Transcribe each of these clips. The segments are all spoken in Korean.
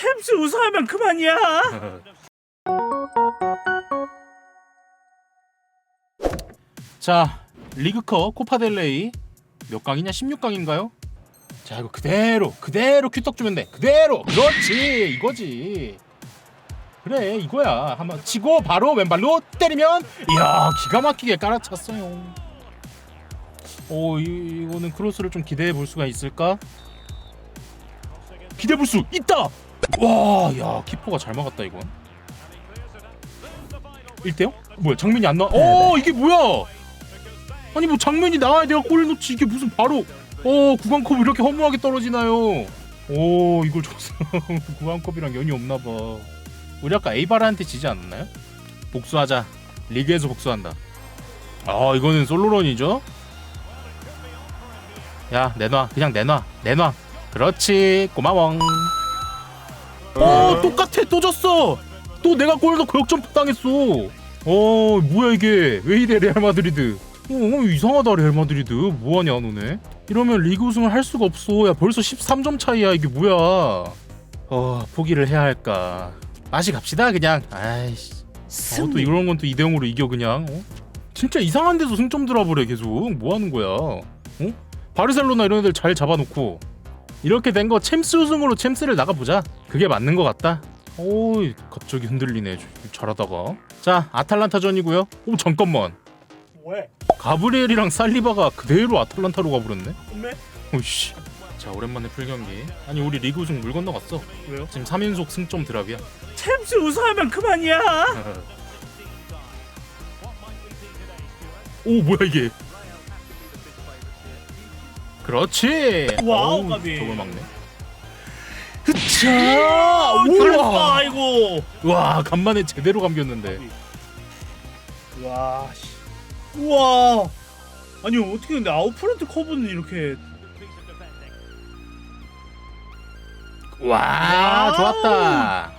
챔스 우승하면 그만이야. 자 리그컵 코파델레이 몇 강이냐? 16강인가요? 자 이거 그대로 그대로 큐떡 주면 돼. 그대로. 그렇지. 이거지. 그래 이거야. 한번 치고 바로 왼발로 때리면 이야 기가 막히게 깔아찼어요. 오 이, 이거는 크로스를 좀 기대해 볼 수가 있을까? 기대해 볼수 있다 와 야 키퍼가 잘 막았다 이건 1대0? 뭐야 장면이 안 나와 오 이게 뭐야 아니 뭐 장면이 나와야 내가 골 넣지 이게 무슨 바로 어 구강컵 이렇게 허무하게 떨어지나요? 오 이걸 줬어 구강컵이랑 연이 없나봐. 우리 아까 에이바라한테 지지 않았나요? 복수하자 리그에서 복수한다. 아 이거는 솔로런이죠? 야 내놔 그냥 내놔 내놔 그렇지 고마워. 어 똑같아. 또 졌어. 또 내가 골 넣고 역전 당했어. 어 뭐야 이게? 왜 이래 레알 마드리드. 어, 어 이상하다 레알 마드리드. 뭐하냐 너네? 이러면 리그 우승을 할 수가 없어. 야 벌써 13점 차이야 이게 뭐야? 어 포기를 해야 할까? 다시 갑시다 그냥. 아이씨. 어, 또 이런 건또 2대0으로 이겨 그냥. 어? 진짜 이상한 데서 승점 들어버려 계속. 뭐하는 거야? 어? 바르셀로나 이런 애들 잘 잡아놓고 이렇게 된 거 챔스 우승으로 챔스를 나가보자 그게 맞는 것 같다 오 갑자기 흔들리네 잘하다가 자 아탈란타전이고요 오 잠깐만 왜? 가브리엘이랑 살리바가 그대로 아틀란타로 가버렸네. 왜? 오씨. 자 오랜만에 풀경기. 아니 우리 리그 우승 물 건너갔어. 왜요? 지금 3연속 승점 드랍이야. 챔스 우승하면 그만이야. 오 뭐야 이게? 그렇지. 와우, 어우, 까비. 저걸 막네. 흐차. 잘했다 우와. 이거. 와 간만에 제대로 감겼는데. 와 씨. 우와. 아니 어떻게 근데 아웃프런트 커브는 이렇게 와 와우. 좋았다.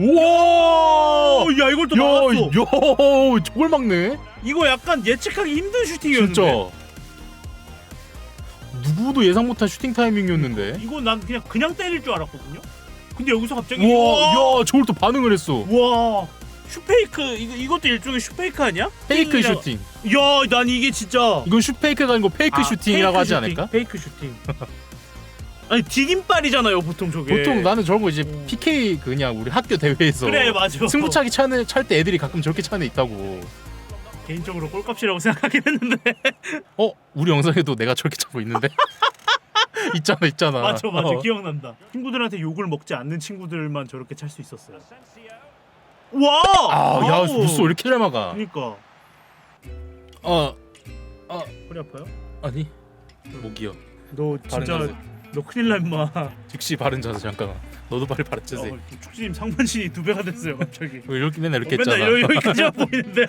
우와. 어, 야 이걸 또 야, 막았어. 야, 저걸 막네. 이거 약간 예측하기 힘든 슈팅이었는데. 진짜 누구도 예상 못한 슈팅 타이밍이었는데 이거 난 그냥 그냥 때릴 줄 알았거든요. 근데 여기서 갑자기 우와 야 저걸 또 반응을 했어 와 슈페이크 이거 이것도 일종의 슈페이크 아니야? 페이크 슈팅이라- 슈팅 야, 난 이게 진짜 이건 슈페이크가 아니고 페이크 아, 슈팅이라고 페이크 하지 슈팅, 않을까? 페이크 슈팅. 아니 디김발이잖아요 보통 저게. 보통 나는 저런 거 이제 음. PK 그냥 우리 학교 대회에서 그래 맞아. 승부차기 차는 찰 때 애들이 가끔 저렇게 차는 애 있다고 개인적으로 꼴값이라고 생각하긴 했는데. 어 우리 영상에도 내가 저렇게 차고 있는데 있잖아 있잖아 맞아 맞아 어. 기억난다. 친구들한테 욕을 먹지 않는 친구들만 저렇게 찰 수 있었어요. 와. 아야. 무슨 왜 이렇게 잘 막아 그러니까 어 허리 아파요? 아니 목이요 너 바른 진짜 자세 너 큰일 나 임마. 즉시 바른 자세 잠깐만 너도 발을 바른 자세 어, 축주님 상반신이 두 배가 됐어요 갑자기. 왜 이렇게 맨날 이렇게 어, 맨날 했잖아 여기, 여기까지만 보이는데.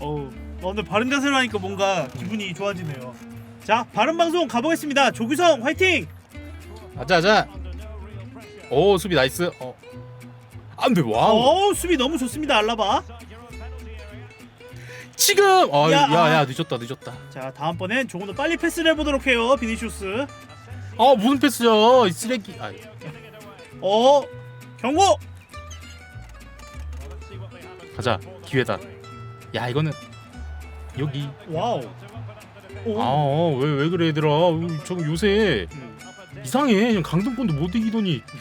어, 어, 근데 바른 자세로 하니까 뭔가 기분이 좋아지네요. 자, 바른 방송 가보겠습니다. 조규성 화이팅! 가자 가자 오 수비 나이스 어 안돼 와 우 어, 수비 너무 좋습니다. 알라바. 지금 야, 어야 야 아. 늦었다 늦었다 자, 다음번엔 조금 더 빨리 패스를 해보도록 해요. 비니슈스. 어 무슨 패스야 이 쓰레기 아 어, 경고. 가자 기회다 야 이거는 여기 와우. 오. 아왜왜 왜 그래 얘들아 어, 저 요새 음. 이상해 그냥 강등권도 못 이기더니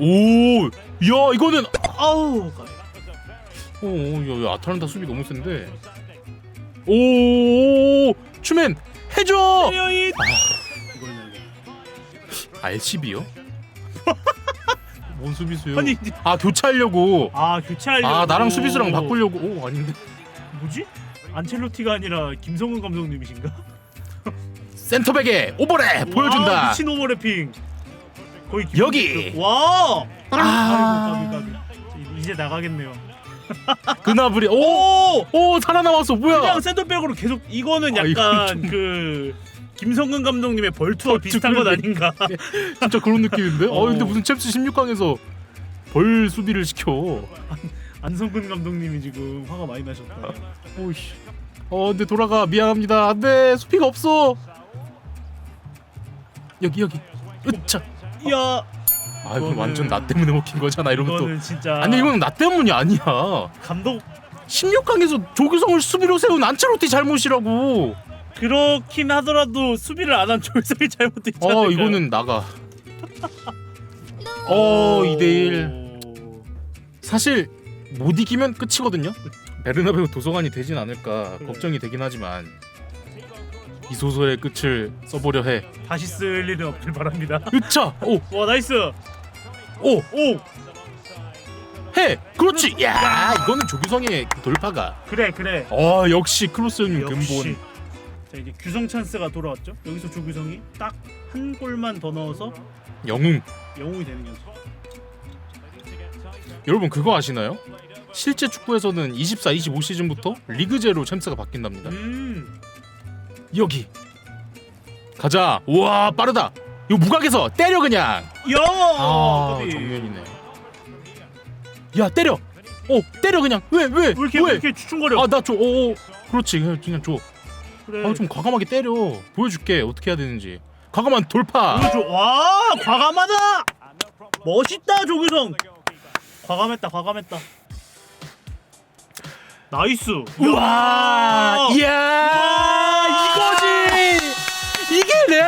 오 야 이거는 아우. 오, 야, 야, 아탈란타 수비 너무 센데. 오, 추맨 해줘. 아, LCB요? 뭔 수비수요? 아니, 아 교체하려고. 아 교체하려고. 아 나랑 수비수랑 바꾸려고. 오 아닌데. 뭐지? 안첼로티가 아니라 김성훈 감독님이신가? 센터백에 오버랩 와, 보여준다. 미친 오버래핑. 거의 여기. 와. 아. 아이고 까비 까비. 이제 나가겠네요. 그나브리. 오, 오. 오 살아남았어. 뭐야? 그냥 센터백으로 계속 이거는 아, 이거 약간 좀- 그 김성근 감독님의 벌투와 벌투 비슷한 것 그러네. 아닌가? 진짜 그런 느낌인데. 어, 어. 근데 무슨 챔스 16강에서 벌 수비를 시켜. 안성근 감독님이 지금 화가 많이 나셨다. 오씨. 어 근데 돌아가 미안합니다. 안돼 수피가 없어. 여기 여기 으차 이야 아 이거 완전 나 때문에 먹힌 거잖아 이러면 또. 이거는 진짜 아니 이건 나 때문이 아니야. 감독 16강에서 조규성을 수비로 세운 안체로티 잘못이라고. 그렇긴 하더라도 수비를 안 한 조일성이 잘못됐지 어 않을까요? 이거는 나가. 어 2대1 사실 못 이기면 끝이거든요. 베르나베우 도서관이 되진 않을까 그래. 걱정이 되긴 하지만 이 소설의 끝을 써보려 해. 다시 쓸 일은 없길 바랍니다. 으차! 와 나이스 오오. 오 해 그렇지. 야 이거는 조규성의 그 돌파가. 그래 그래. 어 역시 크로스님 역시. 근본. 자 이제 규성 찬스가 돌아왔죠. 여기서 조규성이 딱 한 골만 더 넣어서 영웅. 영웅이 되는 거죠 여러분 그거 아시나요? 실제 축구에서는 24, 25 시즌부터 리그제로 챔스가 바뀐답니다. 음. 여기. 가자. 우와 빠르다. 이거 무각에서 때려 그냥. 야! 아. 정면이네. 야 때려. 어 때려 그냥. 왜 왜? 왜 이렇게 왜 이렇게 추춤거려 아나 줘. 오 그렇지 그냥 그냥 줘. 그래 아 좀 과감하게 때려. 보여줄게 어떻게 해야 되는지. 과감한 돌파. 보여줘 와 과감하다 멋있다 조규성 과감했다 과감했다 나이스 우와. 이야.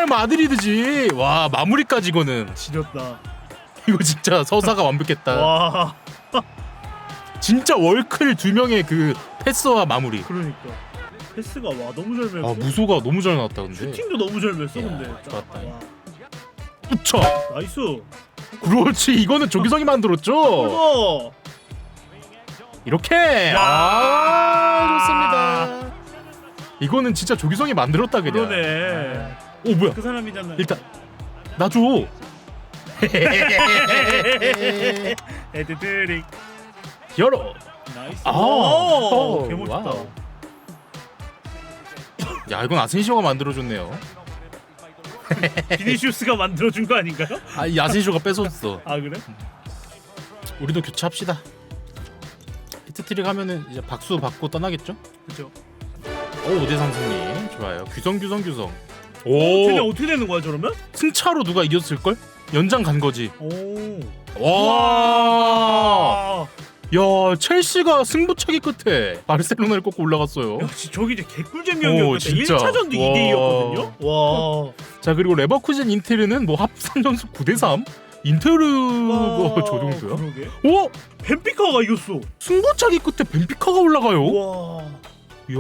마드리드지. 와 마무리까지 이거는. 지렸다 이거 진짜 서사가 완벽했다. 와 진짜 월클 두 명의 그 패스와 마무리. 그러니까 패스가 와 너무 잘아 맺고 무소가 너무 잘 나왔다 근데. 슈팅도 너무 잘 야, 근데 좋았다. 와, 우차. 나이스 그렇지 이거는 조기성이 만들었죠. 이거 이렇게. 야. 아 좋습니다. 이거는 진짜 조기성이 만들었다 그냥. 그러네 오 뭐야? 그 사람이잖아 일단 나 줘. 헤드드릭 열어. 나이스 아. 오, 오, 개 멋있다 와우. 야 이건 아센시오가 만들어줬네요. 비니시우스가 만들어준 거 아닌가요? 아이 아센시오가 뺏었어. 아 그래? 우리도 교체합시다. 히트트릭 하면은 이제 박수 받고 떠나겠죠? 그죠 오 5대3 승리 좋아요 규성 규성 규성 쟤네 오 어떻게 되는 거야 저러면? 승차로 누가 이겼을 걸? 연장 간 거지. 오. 와. 아, 야 첼시가 승부차기 끝에 바르셀로나를 꺾고 올라갔어요. 역시 저기 이제 개꿀잼 오, 진짜. 1차전도 와. 2대 2였거든요? 와. 자 그리고 레버쿠젠 인테르는 뭐 합산 점수 9대 3 인테르가 와, 저 정도야? 그러게. 오! 벤피카가 이겼어. 승부차기 끝에 benfica가 올라가요? 와. 이야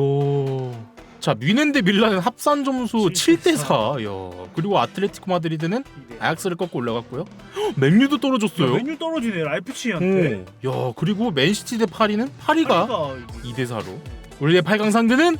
자 뮌헨데 밀라는 합산 점수 7대4. 7대 4 야 그리고 아틀레티코 마드리드는 아약스를 꺾고 올라갔고요 헉, 맨유도 떨어졌어요 메뉴 떨어지네 라이프치히한테 오. 야 그리고 맨시티 대 파리는 파리가 파리가 2대 4로 우리의 8강 상대는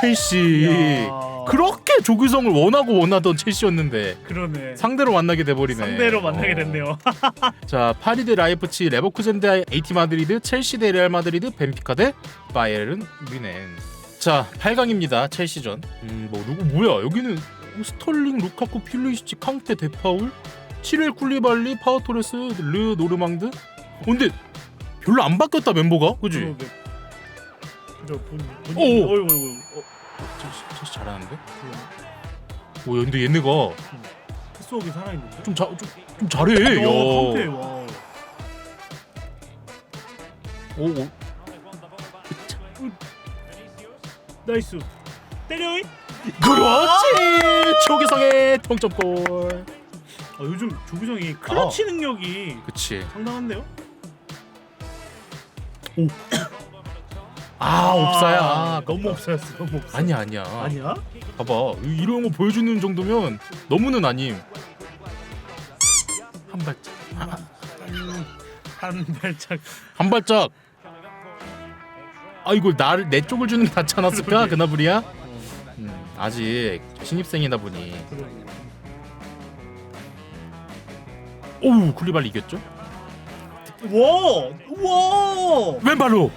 첼시. 야. 그렇게 조규성을 원하고 원하던 첼시였는데 그러네 상대로 만나게 돼버리네. 상대로 만나게 어. 됐네요 자 파리 대 라이프치, 레버쿠젠 대 에이티 마드리드, 첼시 대 레알 마드리드, 벤피카 대 바이에른 뮌헨. 자 8강입니다 첼시전. 음 뭐 누구 뭐야 여기는 스털링, 루카쿠, 필리시치, 캉테, 데파울, 치렐 쿨리발리, 파우토레스, 르 노르망드. 어, 근데 별로 안 바뀌었다 멤버가, 그지? 그러게. 본. 본인 어이구 어이구 어, 첼시, 첼시 잘하는데? 오, 야, 근데 얘네가 패스워크 살아있는데 좀, 자, 좀, 좀 잘해. 야. 어, 오, 오. 나이스 때려잉 그렇지. 조기성의 동점골. 아, 요즘 조규성이 클러치 능력이 그치. 상당한데요? 아, 옵사야. 아, 너무 없어였어 너무 없어 아니야, 아니야. 아니야? 봐봐. 이- 이런 거 보여주는 정도면 너무는 아님. 한 발짝. 한 발짝 한 발짝. 아, 이거 나를 내 쪽을 주는 게 낫지 않았을까? 그러게. 그나브리야? 음, 아직 신입생이다 보니. 오, 쿨리발리 이겼죠? 와! 와! 왼발로.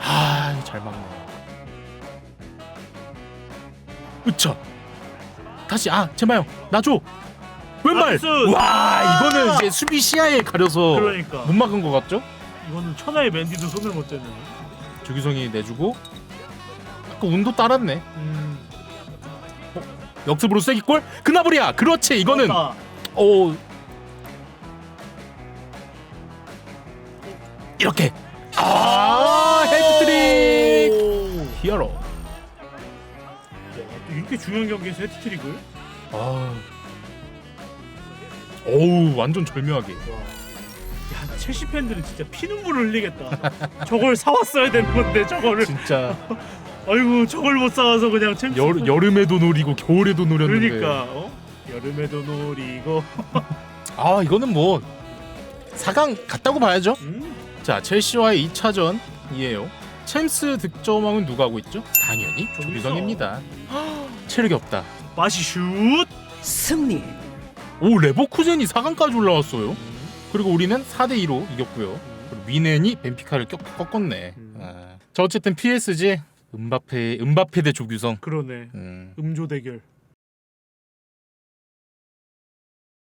아, 잘 막네. 으차. 다시 아, 제마요. 나 줘. 왼발. 나이스. 와, 이거는 이제 수비 시야에 가려서 그러니까 못 막은 것 같죠? 이거는 천하의 맨디도 손을 못 대는 조기성이 내주고 아까 운도 따랐네. 음. 역습으로 쐐기골 그나브리야 그렇지 이거는 맞다. 오 이렇게 아 헤드트릭 오. 히어로 야, 또 이렇게 중요한 경기에서 헤트트릭을? 아 오우 완전 절묘하게 야 첼시 팬들은 진짜 피눈물을 흘리겠다. 저걸 사왔어야 되는 건데 저거를. 진짜 아이고 저걸 못 사와서 그냥 챔스. 여, 여름에도 노리고 겨울에도 노렸는데 그러니까 어? 여름에도 노리고. 아 이거는 뭐 4강 갔다고 봐야죠 음? 자 첼시와의 2차전이에요 챔스 득점왕은 누가 하고 있죠? 당연히 조규성. 조규성입니다 체력이 없다 맛이 슛. 승리. 오 레버쿠젠이 4강까지 올라왔어요 그리고 우리는 4대 2로 이겼고요 그리고 미넨이 벤피카를 꺾, 꺾었네 음. 아. 자 어쨌든 PSG 음바페 음바페 대 조규성 그러네. 음. 음조 대결.